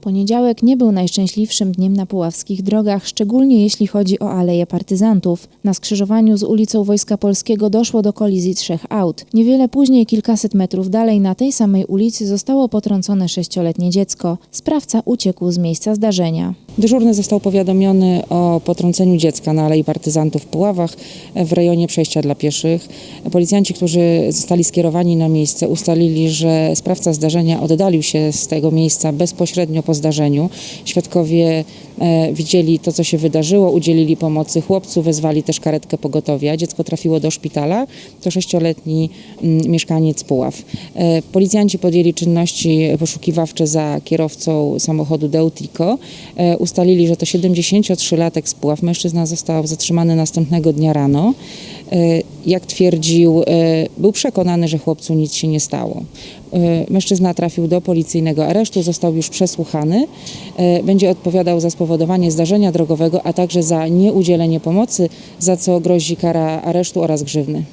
Poniedziałek nie był najszczęśliwszym dniem na puławskich drogach, szczególnie jeśli chodzi o Aleję Partyzantów. Na skrzyżowaniu z ulicą Wojska Polskiego doszło do kolizji trzech aut. Niewiele później, kilkaset metrów dalej, na tej samej ulicy zostało potrącone sześcioletnie dziecko. Sprawca uciekł z miejsca zdarzenia. Dyżurny został powiadomiony o potrąceniu dziecka na Alei Partyzantów w Puławach w rejonie przejścia dla pieszych. Policjanci, którzy zostali skierowani na miejsce, ustalili, że sprawca zdarzenia oddalił się z tego miejsca bezpośrednio po zdarzeniu. Świadkowie widzieli to, co się wydarzyło, udzielili pomocy chłopcu, wezwali też karetkę pogotowia. Dziecko trafiło do szpitala. To sześcioletni mm, mieszkaniec Puław. E, Policjanci podjęli czynności poszukiwawcze za kierowcą samochodu Deutrico. E, Ustalili, że to 73-latek z Puław. Mężczyzna został zatrzymany następnego dnia rano. E, Jak twierdził, e, był przekonany, że chłopcu nic się nie stało. E, Mężczyzna trafił do policyjnego aresztu, został już przesłuchany. Będzie odpowiadał za spowodowanie zdarzenia drogowego, a także za nieudzielenie pomocy, za co grozi kara aresztu oraz grzywny.